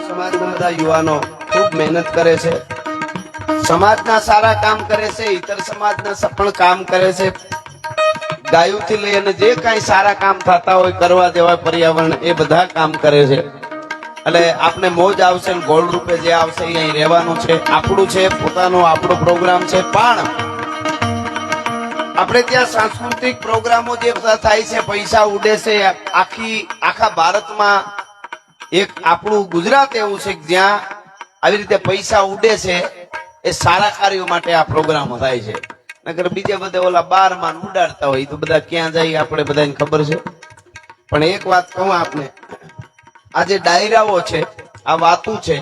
સમાજના બધા યુવાનો ખૂબ મહેનત કરે છે. સમાજના સારા કામ કરે છે ઇતર સમાજના સફળ કામ કરે છે. ગાયુંથી લઈ અને જે કાંઈ સારા કામ થતા હોય, કરવા જેવા પર્યાવરણ, એ બધા કામ કરે છે. એટલે આપણે મોજ આવશે ગોલ્ડ રૂપે જે આવશે, એ અહીં રહેવાનું છે, આપણું છે, પોતાનો આપણો પ્રોગ્રામ છે. પણ આપણે ત્યાં સાંસ્કૃતિક પ્રોગ્રામો જે બધા થાય છે, પૈસા ઉડે છે, આખી, આખા ભારતમાં એક આપણું ગુજરાત એવું છે કે જ્યાં આવી રીતે પૈસા ઉડે છે, એ સારા કાર્યો માટે આ પ્રોગ્રામો થાય છે. નકર બીજે બધે ઓલા બારમાં ઉડાડતા હોય, તો બધા ક્યાં જાય આપણે બધાને ખબર છે. પણ એક વાત કહું આપને, આ જે ડાયરાઓ છે, આ વાતું છે,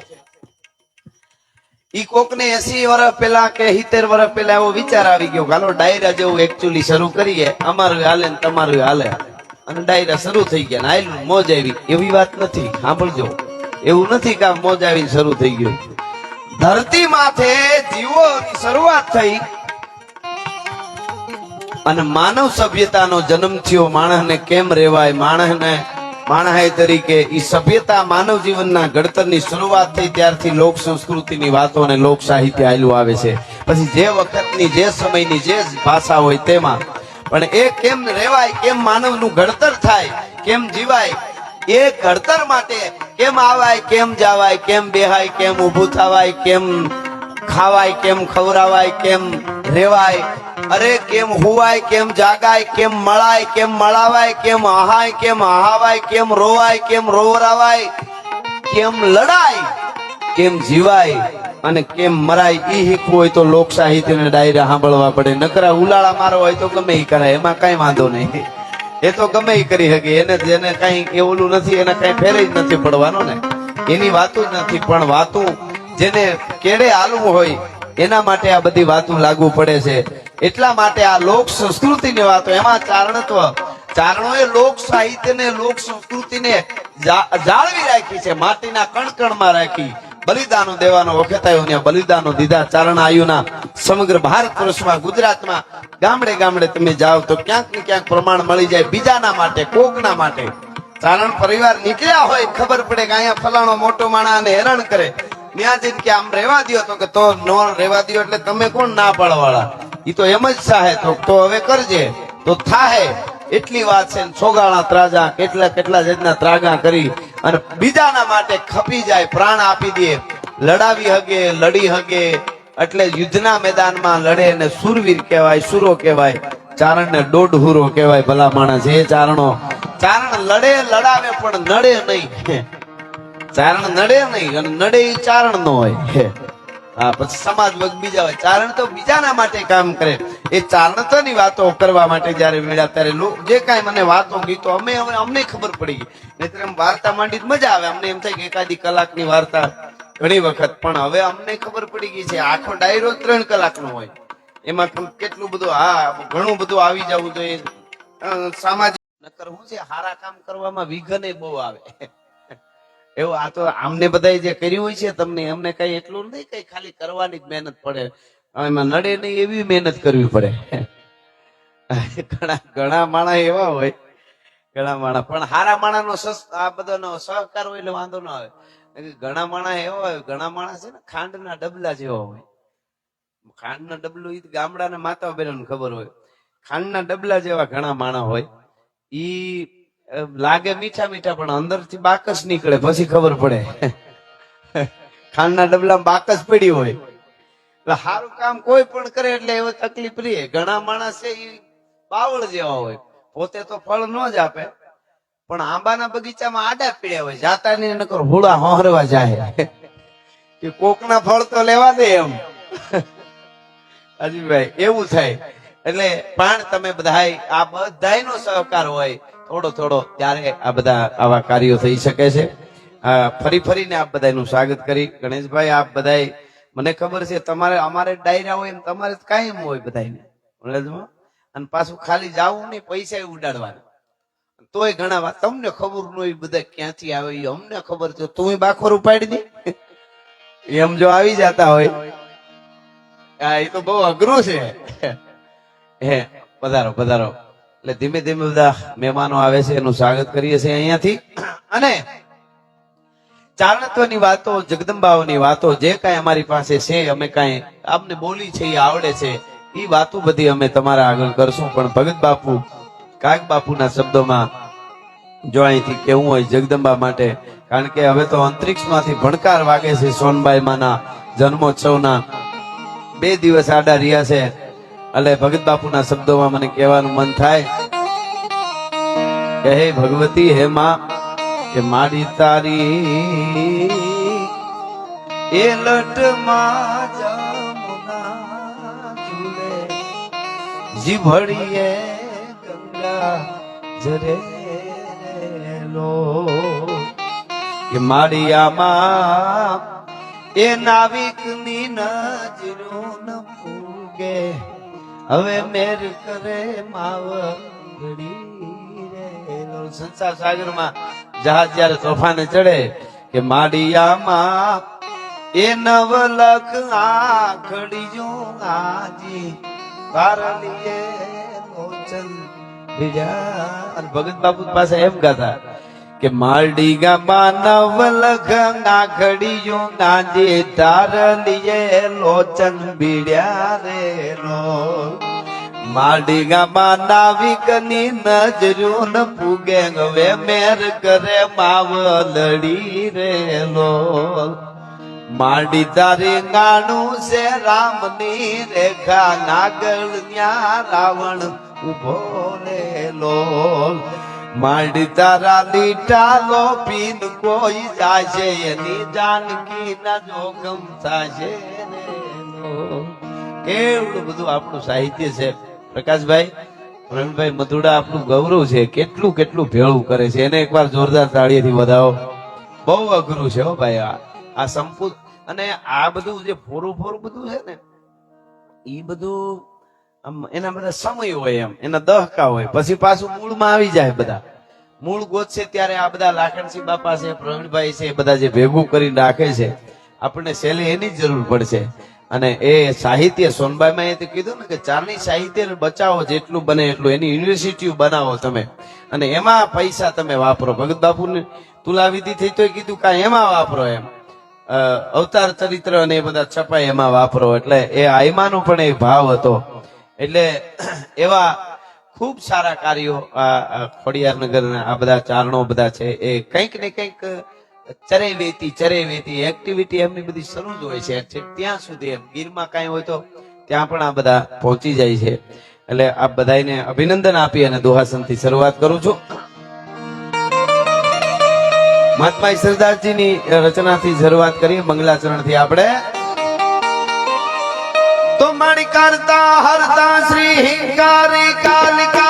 ઈ કોકને એસી વર્ષ પહેલા કે સિત્તેર વર્ષ પહેલા એવો વિચાર આવી ગયો હાલો ડાયરા જેવું એકચ્યુઅલી શરૂ કરીએ, અમારું હાલે ને તમારું હાલે. અને ડાયરા શરૂ થઈ ગયા આયલું મોજ આવી. એવી વાત નથી. સાંભળજો. એવું નથી કે મોજ આવીને શરૂ થઈ ગયું. ધરતી માથે જીવોની શરૂઆત થઈ. અને માનવ સભ્યતાનો જન્મ થયો. માણસને કેમ રેવાય? માણસને માણસ તરીકે એ સભ્યતા માનવ જીવનના ઘડતરની શરૂઆત થઈ. ત્યારથી લોક સંસ્કૃતિની વાતો અને લોક સાહિત્ય આવેલું આવે છે. પછી જે વખતની, જે સમયની, જે ભાષા હોય તેમાં પણ એ કેમ રેવાય કેમ માનવનું ઘડતર થાય, કેમ જીવાય, એ ઘડતર માટે કેમ આવાય, કેમ જાવાય, કેમ બેહાય, કેમ ઊભું થવાય, કેમ ખાવાય, કેમ ખવરાવાય કેમ રેવાય, અરે કેમ હુવાય, કેમ જાગાય, કેમ મળાય, કેમ મળાવાય, કેમ આહાય, કેમ આહાવાય, કેમ રોવાય, કેમ રોવરાવાય, કેમ લડાય કેમ જીવાય અને કેમ મરાય એ શીખવું હોય તો લોક સાહિત્યને ડાયરા સાંભળવા પડે. નકરા ઉલાળા મારો હોય તો ગમે એ કરાય. એમાં કઈ વાંધો નહીં. એ તો ગમે એ કરી શકે. એને જેને કઈ એવું નથી, એને કઈ ફેરે જ નથી પડવાનો ને. એની વાતો જ નથી. પણ વાતું જેને કેડે હાલવું હોય, એના માટે આ બધી વાતો લાગુ પડે છે. એટલા માટે આ લોક સંસ્કૃતિની વાતો, એમાં ચારણત્વ, ચારણોએ લોક સાહિત્યને, લોક સંસ્કૃતિને જાળવી રાખી છે. માટીના કણકણમાં રાખી. બલિદાનો દેવાનો વખત આવ્યો ને બલિદાનો દીધા ચારણ આયુના સમગ્ર ભારત વર્ષમાં ગુજરાતમાં ગામડે ગામડે તમે જાઓ તો ક્યાંક ને ક્યાંક પ્રમાણ મળી જાય બીજાના માટે, કોકના માટે. ચારણ પરિવાર નીકળ્યા હોય, ખબર પડે કે અહીંયા ફલાણો મોટો માણા અને હેરાન કરે. ત્યાં જઈને કે આમ રહેવા દ્યો તો કે તો નો રહેવા દ્યો એટલે તમે કોણ ના પાડવાળા એ તો એમ જ સાહે તો તો હવે કરજે. તો થાહે. એટલી વાત છે ને છોગાળા ત્રાજા કેટલા કેટલા જાતના ત્રાગા કરી અને બીજાના માટે ખપી જાય, પ્રાણ આપી દે. લડાવી હગે, લડી હગે. એટલે યુદ્ધના મેદાનમાં લડે ને સુરવીર કહેવાય, સુરો કહેવાય. ચારણને દોઢ હુરો કહેવાય ભલા માણસ. એ ચારણો, ચારણ લડે, લડાવે પણ નડે નહીં. ચારણ નડે નહીં અને નડે એ ચારણ નો હોય. હા. પછી સમાજ વર્ગ બીજા હોય. ચારણ તો બીજાના માટે કામ કરે. એ ચારણતાની વાતો કરવા માટે જયારે મળ્યા ત્યારે જે કાંઈ મને વાતો, ગીતો, અમે હવે અમને ખબર પડી ગઈ. નહીંતર એમ વાર્તા માંડી મજા આવે. અમને એમ થાય કે એકાદી કલાકની વાર્તા ઘણી વખત. પણ હવે અમને ખબર પડી ગઈ છે, આખો ડાયરો ત્રણ કલાકનો હોય. એમાં કેટલું બધું, હા, ઘણું બધું આવી જવું જોઈએ. સામાજિક નકર શું છે સારા કામ કરવામાં વિઘન બહુ આવે. એવું આ તો આમને બધા જે કર્યું હોય છે, તમને અમને કઈ એટલું નહીં, કઈ ખાલી કરવાની જ મહેનત પડે. એમાં નડે નહીં એવી મહેનત કરવી પડે. ઘણા ઘણા માણસ એવા હોય ઘણા માણસ પણ હારા માણા નો આ બધાનો સહકાર હોય એટલે વાંધો ના આવે. ઘણા માણા એવા હોય, ઘણા માણસ છે ને, ખાંડના ડબલા જેવા હોય. ખાંડના ડબલું ઈ ગામડાના માતા બહેનોને ખબર હોય. ખાંડના ડબલા જેવા ઘણા માણસ હોય. ઈ લાગે મીઠા મીઠા, પણ અંદરથી બાકસ નીકળે, પછી ખબર પડે. ખાંડના ડબલામાં બાકસ પડી હોય. એટલે સારું કામ કોઈ પણ કરે એટલે એવો તકલીફ રહે ઘણા માણસ છે ઈ બાવળ જેવા હોય. પોતે તો ફળ ન જ આપે. પણ આંબાના બગીચામાં આડા પીડ્યા હોય. જાતા ની નકર હોળા હોહરવા જાય. કે કોકના ફળ તો લેવા દે એમ. અજીભાઈ એવું થાય. એટલે પણ તમે બધાય, આ બધાયનો સહકાર હોય, થોડો થોડો, ત્યારે આ બધા આવા કાર્યો થઈ શકે છે. ફરી ફરીને આપ બધાનું સ્વાગત કરી. ગણેશભાઈ, આપ બધાય, મને ખબર છે, તમારે, અમારે ડાયરા હોય એમ તમારે કાયમ હોય કોલેજમાં અને પાછું ખાલી જવું નહીં, પૈસા ઉડાડવાના. તોય ઘણા વાત તમને ખબર ન હોય બધા ક્યાંથી આવે એ અમને ખબર છે. તું બાખોર ઉપાડી દે. એમ જો આવી જતા હોય. હા એ તો બહુ અઘરું છે. હે, પધારો પધારો. એટલે ધીમે ધીમે બધા મહેમાનો આવે છે, એનું સ્વાગત કરીએ છીએ અહીંયાથી. અને ચારણત્વની વાતો, જગદંબાઓની વાતો જે કાંઈ અમારી પાસે છે, અમે કાંઈ આપને બોલી છે એ આવડે છે. એ વાતો બધી અમે તમારા આગળ કરશું, પણ ભગત બાપુ, કાગ બાપુના શબ્દોમાં જો અહીંથી કેવું હોય જગદંબા માટે, કારણ કે હવે તો અંતરિક્ષમાંથી ભણકાર વાગે છે સોનબાઈ માના જન્મોત્સવના. બે દિવસ આડા રહ્યા છે, એટલે ભગત બાપુના શબ્દોમાં મને કહેવાનું મન થાય. કે હે ભગવતી, હે માં, કે મારી તારી એ લટમાં જમુના જીભડીએ ગંગા, જરે લો કે માળિયામાં એ નાવિકની નજરો ન ફૂગે હવે મેર કરે માવડી રે લો. સંસાર સાગરમાં જહાજ જ્યારે તોફાને ચડે, કે માડિયામાં એ નવલખ આખડી જો આજી. પારલીએ લોચન બીજા અને ભગત બાપુ પાસે એમ ગાતા કે માલડી ગામાં નવલખ આખડી જો ગાજી તારલીએ લોચન બીડ્યા રે લો ગા ગામાં નાવિકની નજરો ન પૂગે, હવે મેર કરે માવલડી રે લો. માડી તારી ગાણું છે રામની રેખા નાગળ ન્યા રાવણ ઊભો રેલો માડી તારા લીટા લો પીન કોઈ જાશે એની જાનકી ના જોખમ થશે કેવડું બધું આપણું સાહિત્ય છે. પ્રકાશભાઈ, પ્રવીણભાઈ મધુડા આપણું ગૌરવ છે. કેટલું કેટલું ભેળું કરે છે. એને એકવાર જોરદાર તાળીએથી વધાવો. બહુ અઘરું છે હો ભાઈ આ સંપૂર્ણ અને આ બધું જે ભોરું ફોરું બધું છે ને એ બધું આમ એના બધા સમય હોય એમ, એના દહકા હોય. પછી પાછું મૂળમાં આવી જાય બધા. મૂળ ગોત છે ત્યારે આ બધા લાખણસિંહ બાપા છે, પ્રવીણભાઈ છે, એ બધા જે ભેગું કરી રાખે છે, આપણને છેલ્લે એની જ જરૂર પડશે. અને એ સાહિત્ય, સોનબાઈમાં એ કીધું ને કે ચારની સાહિત્ય બચાવો, જેટલું બને એટલું. એની યુનિવર્સિટી બનાવો તમે. અને એમાં પૈસા તમે વાપરો. ભગત બાપુને તુલાવિધિ થઈ તો કીધું કા એમાં વાપરો એમ. અવતાર ચરિત્ર અને એ બધા છપાય એમાં વાપરો. એટલે એ આયમાનો પણ એ ભાવ હતો. એટલે એવા ખૂબ સારા કાર્યો આ આ ખોડિયાર નગરના આ બધા ચારણો બધા છે, એ કંઈક ને કંઈક ચરે વેતી ચરે વેતી એક્ટિવિટી એમની બધી શરૂ જ હોય છે. ત્યાં સુધી એમ. ગીરમાં કાંઈ હોય તો ત્યાં પણ આ બધા પહોંચી જાય છે. એટલે આ બધાને અભિનંદન આપી અને દુહાસનથી શરૂઆત કરું છું. મહાત્મા સરદારજીની રચનાથી શરૂઆત કરીએ મંગલાચરણથી આપણે તો મણિકર્તા કરતા હરતા શ્રી હિંકારી કાલિકા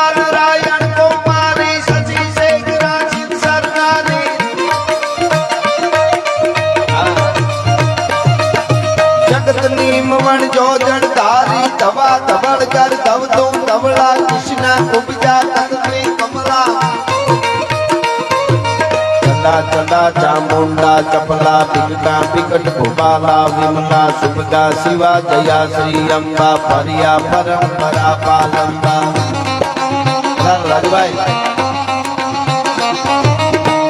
ચપલા વિકટ ગોપાલા વિમલા સુભગા શિવા, જયા, શ્રી અંબા, ફરિયા, પરંપરા, પાલંબા. રાજભાઈ.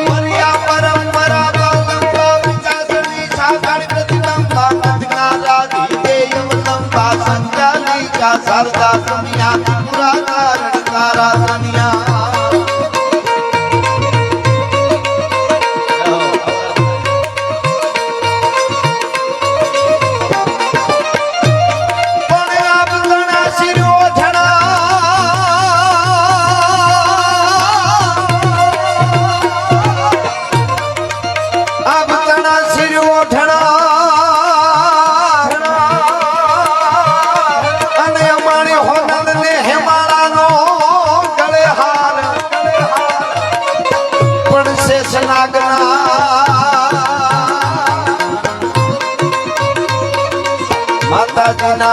ફરિયા, પરંપરા પુરા વિચાસણી સાગર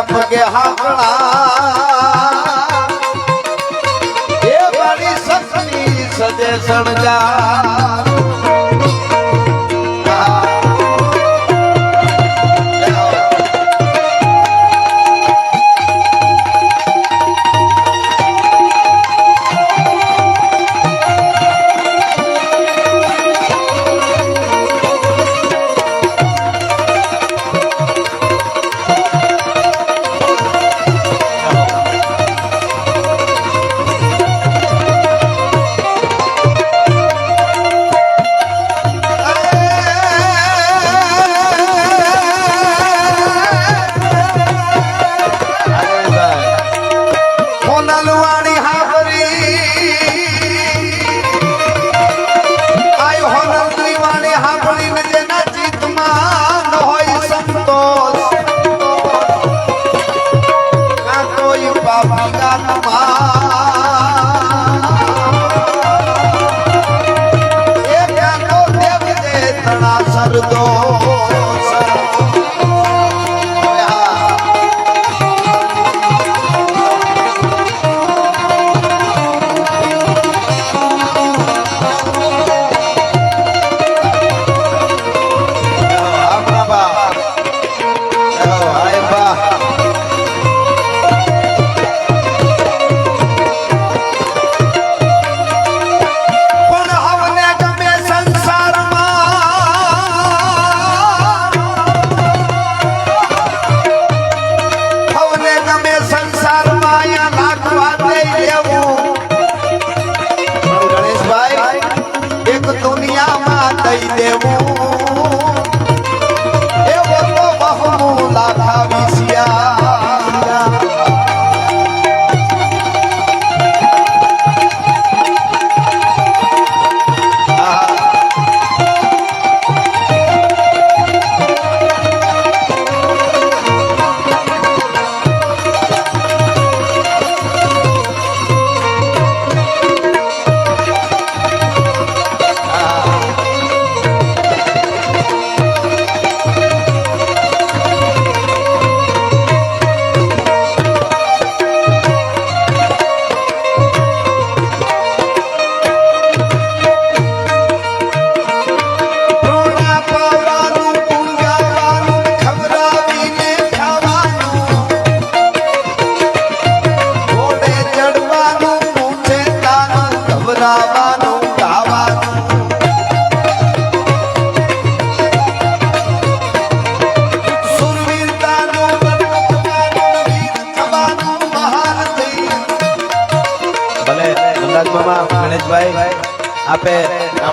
માતાજીના પગે હાકળા એ મારી સજે સણજા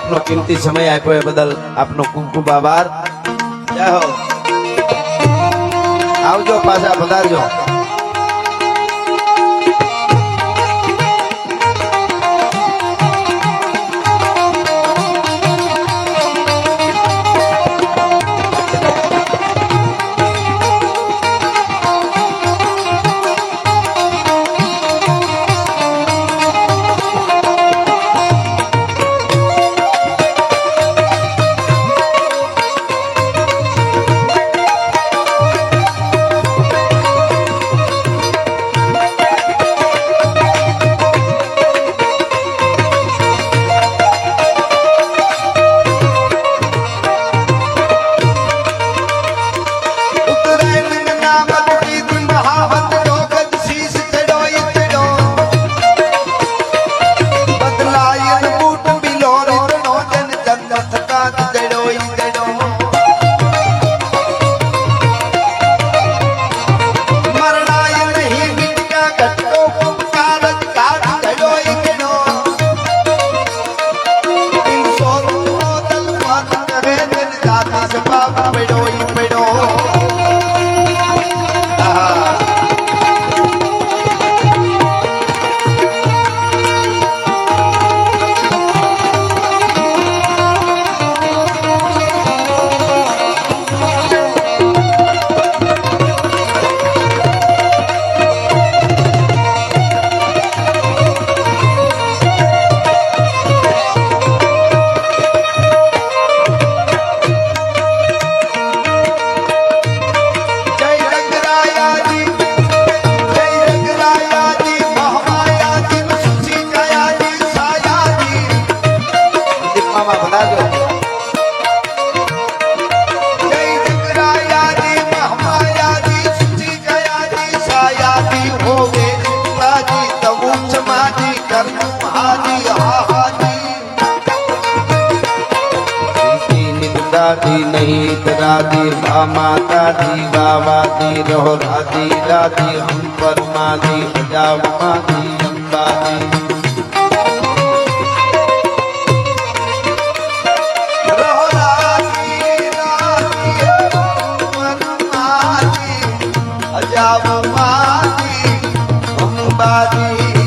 આપનો કિંમતી સમય આપ્યો એ બદલ આપનો ખૂબ ખૂબ આભાર હો. આવજો પાછા પધારજો. રાધી બા માતાજી બાવાજી રહો રાધી રાધી હમ પરમાજી હજાવમાજી અંબાજી. જાવ માતી અંબાજી.